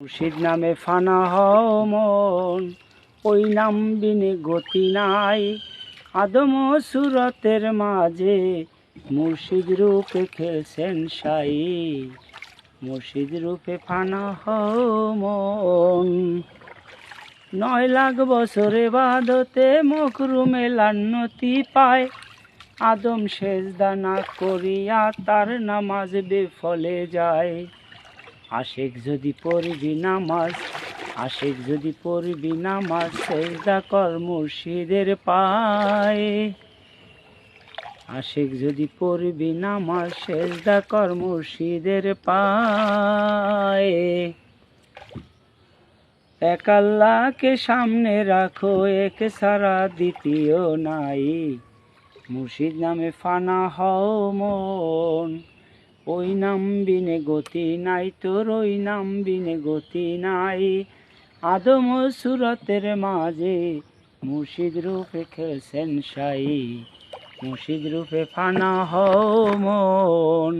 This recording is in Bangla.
মুর্শিদ নামে ফানা হও মন, ওই নাম বিনে গতি নাই। আদম সুরতের মাঝে মুর্শিদ রূপে খেলছেন সাই। মুর্শিদ রূপে ফানা হও মন। নয় লাখ বছরে বাদতে মকরুমে লান্নতি পায়। আদম সেজদা না করিয়া তার নামাজ বেফলে যায়। আশেক যদি পড়বি নামাজ, আশেক যদি পড়বি নামাজ, সেজদা কর মুর্শিদের পায়ে। আশেক যদি পড়বি নামাজ, সেজদা কর মুর্শিদের পায়ে। এক আল্লাহকে সামনে রাখো, এক সারা দ্বিতীয় নাই। মুর্শিদ নামে ফানা হও মন। ওই নাম বিনে গতি নাই তোর ওই নাম বিনে গতি নাই। আদম সুরতের মাঝে মুর্শিদ রূপে খেলছেন সাই মুর্শিদ রূপে ফানা হও মন।